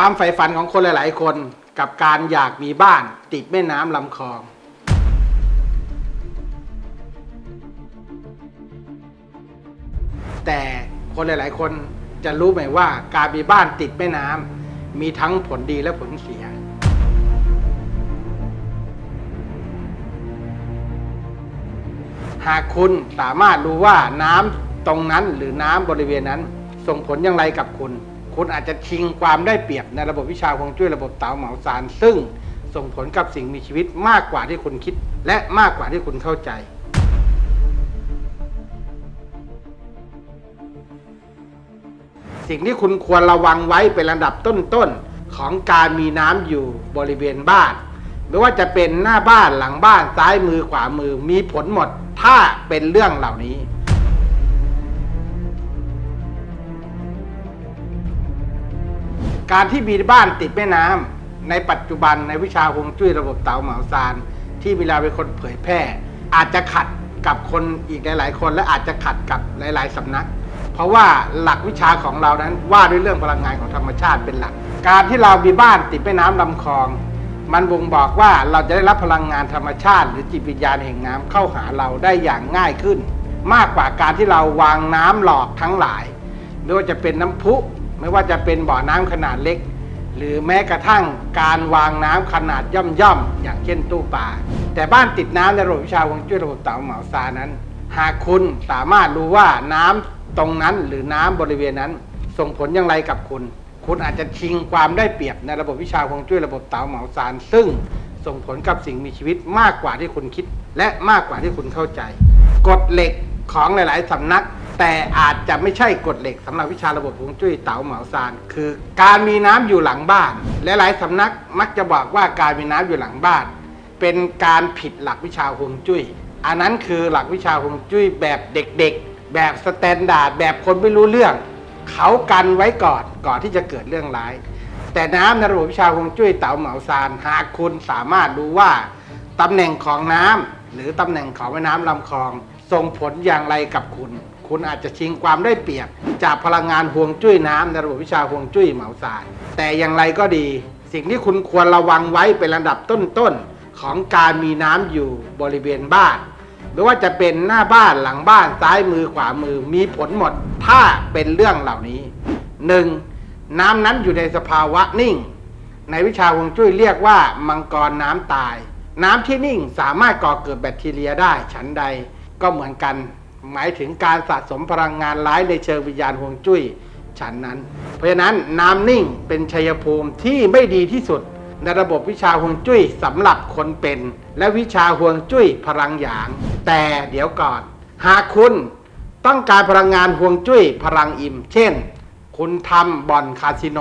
ความใฝ่ฝันของคนหลาย ๆ คนกับการอยากมีบ้านติดแม่น้ำลำคลอง แต่คนหลาย ๆ คนจะรู้ไหมว่าการมีบ้านติดแม่น้ำมีทั้งผลดีและผลเสีย หากคุณสามารถรู้ว่าน้ำตรงนั้นหรือน้ำบริเวณนั้น ส่งผลอย่างไรกับคุณ คุณอาจจะชิงความได้เปรียบในระบบวิชาฮวงจุ้ยระบบเต๋าเหมาซานซึ่งส่งผลกับสิ่งมีชีวิตมากกว่าที่คุณคิด และมากกว่าที่คุณเข้าใจ สิ่งที่คุณควรระวังไว้เป็นระดับต้นๆของการมีน้ำอยู่บริเวณบ้าน ไม่ว่าจะเป็นหน้าบ้านหลังบ้านซ้ายมือขวามือมีผลหมด ถ้าเป็นเรื่องเหล่านี้ การที่มีบ้านติดแม่น้ำในปัจจุบันในวิชาฮวงจุ้ยระบบเต๋าเหมาซานที่เวลาเป็นคนเผยแพร่ อาจจะขัดกับคนอีกหลาย ๆ คน และอาจจะขัดกับหลาย ๆสำนัก เพราะว่าหลักวิชาของเรานั้นว่าด้วยเรื่องพลังงานของธรรมชาติเป็นหลัก การที่เรามีบ้านติดแม่น้ำลำคลอง มันบ่งบอกว่าเราจะได้รับพลังงานธรรมชาติ หรือจิตวิญญาณแห่งน้ำเข้าหาเราได้อย่างง่ายขึ้น มากกว่าการที่เราวางน้ำหลอกทั้งหลายไม่ว่าจะเป็นน้ำพุ ไม่ว่าจะเป็นบ่อน้ำขนาดเล็ก หรือแม้กระทั่งการวางน้ำขนาดย่อมๆอย่างเช่นตู้ปลาแต่บ้านติดน้ำในระบบวิชาฮวงจุ้ยระบบเต๋าเหมาซานั้น หากคุณสามารถรู้ว่าน้ำตรงนั้นหรือน้ำบริเวณนั้น ส่งผลอย่างไรกับคุณ คุณอาจจะชิงความได้เปรียบในระบบวิชาฮวงจุ้ยระบบเต๋าเหมาซานซึ่งส่งผลกับสิ่งมีชีวิตมากกว่าที่คุณคิด และมากกว่าที่คุณเข้าใจ กฎเหล็กของหลาย ๆสำนัก แต่อาจจะไม่ใช่กฎเหล็กสำหรับวิชาระบบฮวงจุ้ยเต๋าเหมาซาน คือการมีน้ำอยู่หลังบ้าน และหลายสำนักมักจะบอกว่าการมีน้ำอยู่หลังบ้าน เป็นการผิดหลักวิชาฮวงจุ้ยอันนั้นคือหลักวิชาฮวงจุ้ยแบบเด็กๆ แบบสแตนดาร์ดแบบคนไม่รู้เรื่อง เขากันไว้ก่อนก่อนที่จะเกิดเรื่องร้าย แต่น้ำในระบบวิชาฮวงจุ้ยเต๋าเหมาซานหากคุณสามารถรู้ว่าตำแหน่งของน้ำหรือตำแหน่งของแม่น้ำลำคลองส่งผลอย่างไรกับคุณ คุณอาจจะชิงความได้เปรียบ จากพลังงานฮวงจุ้ยน้ำในระบบวิชาฮวงจุ้ยเหมาซานแต่อย่างไรก็ดี สิ่งที่คุณควรระวังไว้เป็นระดับต้นๆของการมีน้ำอยู่บริเวณบ้านไม่ว่าจะเป็นหน้าบ้านหลังบ้านซ้ายมือขวามือมีผลหมด ถ้าเป็นเรื่องเหล่านี้ 1. น้ำนั้นอยู่ในสภาวะนิ่ง ในวิชาฮวงจุ้ยเรียกว่ามังกรน้ำตาย น้ำที่นิ่งสามารถก่อเกิดแบคทีเรียได้ฉันใดก็เหมือนกัน หมายถึงการสะสมพลังงานร้ายในเชิงวิญญาณฮวงจุ้ยฉันนั้น เพราะฉะนั้นน้ำนิ่งเป็นชัยภูมิที่ไม่ดีที่สุด ในระบบวิชาฮวงจุ้ยสำหรับคนเป็น และวิชาฮวงจุ้ยพลังหยาง แต่เดี๋ยวก่อน หากคุณต้องการพลังงานฮวงจุ้ยพลังอิ่ม เช่น คุณทำบ่อนคาสิโน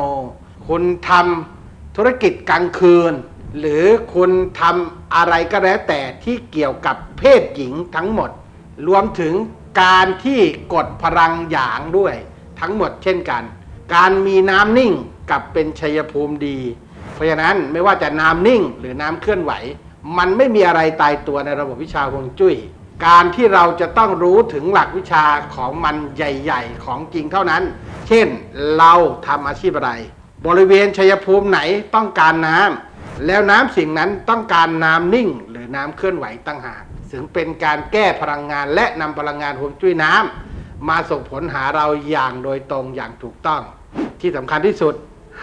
คุณทำธุรกิจกลางคืน หรือคุณทำอะไรก็แล้วแต่ที่เกี่ยวกับเพศหญิงทั้งหมด รวมถึงการที่กดพลังหยางด้วย ทั้งหมดเช่นกัน การมีน้ำนิ่งกับเป็นชัยภูมิดี เพราะฉะนั้นไม่ว่าจะน้ำนิ่งหรือน้ำเคลื่อนไหว มันไม่มีอะไรตายตัวในระบบวิชาฮวงจุ้ยการที่เราจะต้องรู้ถึงหลักวิชาของมันใหญ่ ๆ ของจริงเท่านั้น เช่นเราทำอาชีพอะไร บริเวณชัยภูมิไหนต้องการน้ำแล้วน้ำสิ่งนั้นต้องการน้ำนิ่ง หรือน้ำเคลื่อนไหวตั้งหาก ถึงเป็นการแก้พลังงานและนำพลังงานฮวงจุ้ยน้ำมาส่งผลหาเราอย่างโดยตรงอย่างถูกต้อง ที่สำคัญที่สุด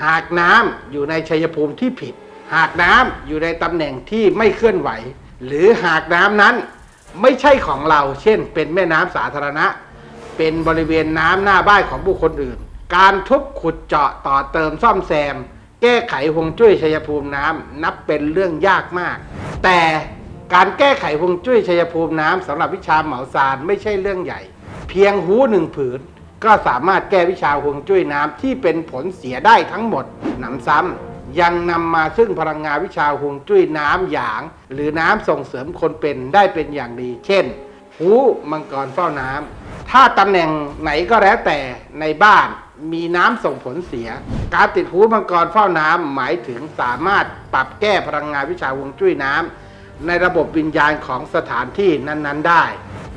หากน้ำอยู่ในชัยภูมิที่ผิด หากน้ำอยู่ในตำแหน่งที่ไม่เคลื่อนไหว หรือหากน้ำนั้นไม่ใช่ของเรา เช่น เป็นแม่น้ำสาธารณะ เป็นบริเวณน้ำหน้าบ้านของบุคคลอื่น การทุบขุดเจาะต่อเติมซ่อมแซม แก้ไขฮวงจุ้ยชัยภูมิน้ำนับเป็นเรื่องยากมาก แต่ การแก้ไขฮวงจุ้ยชัยภูมิน้ำสำหรับวิชาเหมาซานไม่ใช่เรื่องใหญ่ เพียงหูหนึ่งผืน ก็สามารถแก้วิชาฮวงจุ้ยน้ำที่เป็นผลเสียได้ทั้งหมดหนำซ้ำยังนำมาซึ่งพลังงานวิชาฮวงจุ้ยน้ำหยาง หรือน้ำส่งเสริมคนเป็นได้เป็นอย่างดี เช่น หูมังกรเฝ้าน้ำถ้าตำแหน่งไหนก็แล้วแต่ในบ้านมีน้ำส่งผลเสีย การติดหูมังกรเฝ้าน้ำหมายถึงสามารถปรับแก้พลังงานวิชาฮวงจุ้ยน้ำ ในระบบวิญญาณของสถานที่นั้นๆได้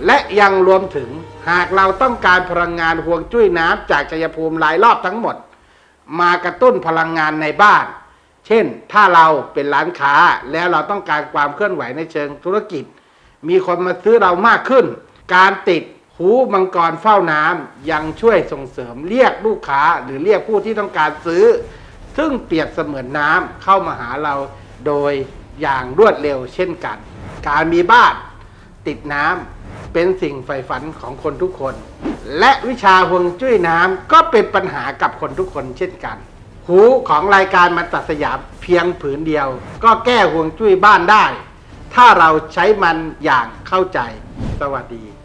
และยังรวมถึงหากเราต้องการพลังงานห่วงจุ้ยน้ำจากชัยภูมิหลายรอบทั้งหมด มากระตุ้นพลังงานในบ้าน เช่น ถ้าเราเป็นร้านค้าแล้วเราต้องการความเคลื่อนไหวในเชิงธุรกิจ มีคนมาซื้อเรามากขึ้น การติดหูมังกรเฝ้าน้ำยังช่วยส่งเสริมเรียกลูกค้าหรือเรียกผู้ที่ต้องการซื้อ ซึ่งเปรียบเสมือนน้ำเข้ามาหาเราโดย อย่างรวดเร็วเช่นกัน การมีบ้านติดน้ำเป็นสิ่งใฝ่ฝันของคนทุกคน และวิชาห่วงจุ้ยน้ำก็เป็นปัญหากับคนทุกคนเช่นกัน หูของรายการมาตัดสยามเพียงผืนเดียว ก็แก้ห่วงจุ้ยบ้านได้ ถ้าเราใช้มันอย่างเข้าใจสวัสดี